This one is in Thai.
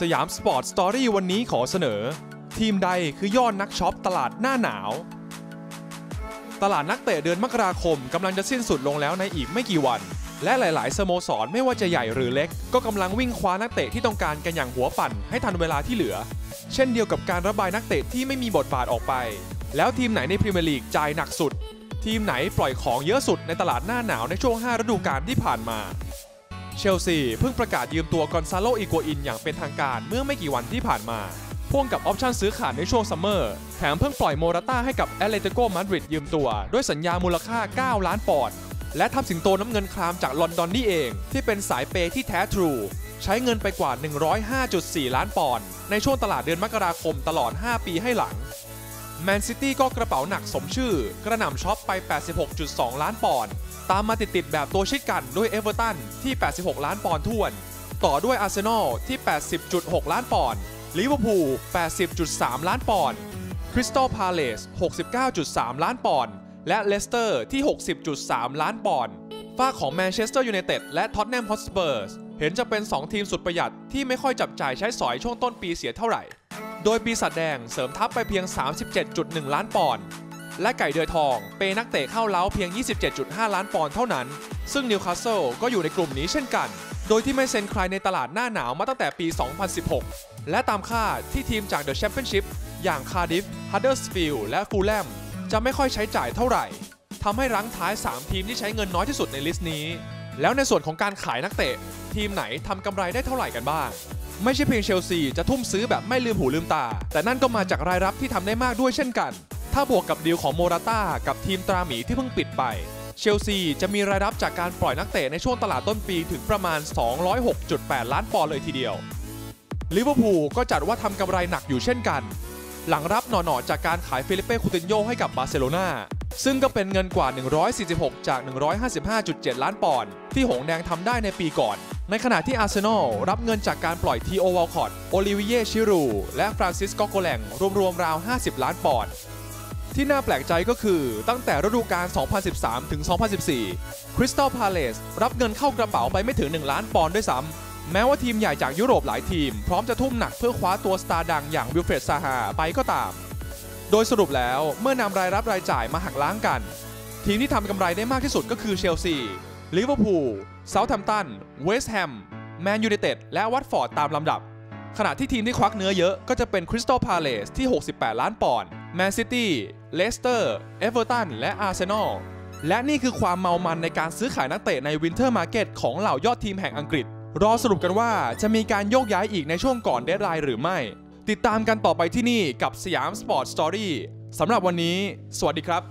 สยามสปอร์ตสตอรี่วันนี้ขอเสนอ ทีมใดคือยอดนักช็อปตลาดหน้าหนาว ตลาดนักเตะเดือนมกราคมกำลังจะสิ้นสุดลงแล้วในอีกไม่กี่วัน และหลาย ๆ สโมสรไม่ว่าจะใหญ่หรือเล็ก ก็กำลังวิ่งคว้านักเตะที่ต้องการกันอย่างหัวปั่นให้ทันเวลาที่เหลือ เช่นเดียวกับการระบายนักเตะที่ไม่มีบทบาทออกไป แล้วทีมไหนในพรีเมียร์ลีกจ่ายหนักสุด ทีมไหนปล่อยของเยอะสุดในตลาดหน้าหนาวในช่วง 5 ฤดูกาลที่ผ่านมา เชลซีเพิ่งประกาศยืมตัวกอนซาโลอีโกอินอย่างเป็นทางการเมื่อไม่กี่วันที่ผ่านมา พ่วงกับออปชั่นซื้อขาดในช่วงซัมเมอร์ แถมเพิ่งปล่อยโมราต้าให้กับแอตเลติโกมาดริดยืมตัว ด้วยสัญญามูลค่า 9 ล้านปอนด์และทับสิงโตน้ำเงินครามจากลอนดอนนี่เอง ที่เป็นสายเปย์ที่แท้ทรู ใช้เงินไปกว่า 105.4 ล้านปอนด์ในช่วงตลาดเดือนมกราคมตลอด 5 ปีให้หลัง แมนซิตี้ก็กระเป๋าหนักสมชื่อ กระหน่ำช็อปไป 86.2 ล้านปอนด์ตามมาติดๆแบบตัวชิดกันด้วยเอเวอร์ตันที่ 86 ล้านปอนด์ท้วน ต่อด้วยอาร์เซนอลที่ 80.6 ล้านปอนด์ลิเวอร์พูล 80.3 ล้านปอนด์คริสตัลพาเลส 69.3 ล้านปอนด์และเลสเตอร์ที่ 60.3 ล้านปอนด์ฝ้าของแมนเชสเตอร์ยูไนเต็ดและท็อตแนมฮอตสเปอร์สเห็นจะเป็น 2 ทีมสุดประหยัดที่ไม่ค่อยจับจ่ายใช้สอยช่วงต้นปีเสียเท่าไหร่ โดยปีศาจแดงเสริมทัพไปเพียง 37.1 ล้านปอนด์และไก่เดือยทองเปนักเตะเข้าเล้าเพียง 27.5 ล้านปอนด์เท่านั้น ซึ่งนิวคาสเซิลก็อยู่ในกลุ่มนี้เช่นกัน โดยที่ไม่เซ็นใครในตลาดหน้าหนาวมาตั้งแต่ปี 2016 และตามคาดที่ทีมจากเดอะแชมเปี้ยนชิพอย่างคาร์ดิฟฮัตเดอร์สฟิลด์และฟูลแลมจะไม่ค่อยใช้จ่ายเท่าไหร่ทำให้รั้งท้าย 3 ทีมที่ใช้เงินน้อยที่สุดในลิสต์นี้ แล้วในส่วนของการขายนักเตะ ทีมไหนทำกำไรได้เท่าไหร่กันบ้าง ไม่ใช่เพียงเชลซีจะทุ่มซื้อแบบไม่ลืมหูลืมตา แต่นั่นก็มาจากรายรับที่ทำได้มากด้วยเช่นกัน ถ้าบวกกับดีลของโมราต้ากับทีมตราหมีที่เพิ่งปิดไป เชลซีจะมีรายรับจากการปล่อยนักเตะในช่วงตลาดต้นปีถึงประมาณ 206.8 ล้านปอนด์เลยทีเดียวลิเวอร์พูลก็จัดว่าทำกำไรหนักอยู่เช่นกัน หลังรับหน่อๆจากการขายฟิลิปเป้คูตินโยให้กับบาร์เซโลนาซึ่งก็เป็นเงินกว่า 146 จาก 155.7 ล้านปอนด์ที่หงแดงทำได้ในปีก่อน ในขณะที่อาร์เซนอลรับเงินจากการปล่อยทีโอวอลคอตโอลิวิเยชิรู และฟรานซิสโกโกแลงรวมๆราว 50 ล้านปอนด์ที่น่าแปลกใจก็คือตั้งแต่ฤดูกาล 2013 ถึง 2014 คริสตัลพาเลสรับเงินเข้ากระเป๋าไปไม่ถึง 1 ล้านปอนด์ด้วยซ้ำ แม้ว่าทีมใหญ่จากยุโรปหลายทีม พร้อมจะทุ่มหนักเพื่อคว้าตัวสตาร์ดังอย่างวิลเฟรดซาฮาไปก็ตาม โดยสรุปแล้วเมื่อนำรายรับรายจ่ายมาหักล้างกัน ทีมที่ทำกำไรได้มากที่สุดก็คือเชลซี ลิเวอร์พูลเซาท์แฮมป์ตัน เวสต์แฮม แมนยูไนเต็ด และวัตฟอร์ดตามลำดับ ขณะที่ทีมที่ควักเนื้อเยอะก็จะเป็นคริสตัลพาเลสที่ 68 ล้านปอนด์ แมนซิตี้ เลสเตอร์ เอเวอร์ตัน และอาร์เซนอล และนี่คือความเมามันในการซื้อขายนักเตะในวินเทอร์มาร์เก็ตของเหล่ายอดทีมแห่งอังกฤษ รอสรุปกันว่าจะมีการโยกย้ายอีกในช่วงก่อนเดดไลน์หรือไม่ ติดตามกันต่อไปที่นี่กับสยามสปอร์ตสตอรี่สำหรับวันนี้ สวัสดีครับ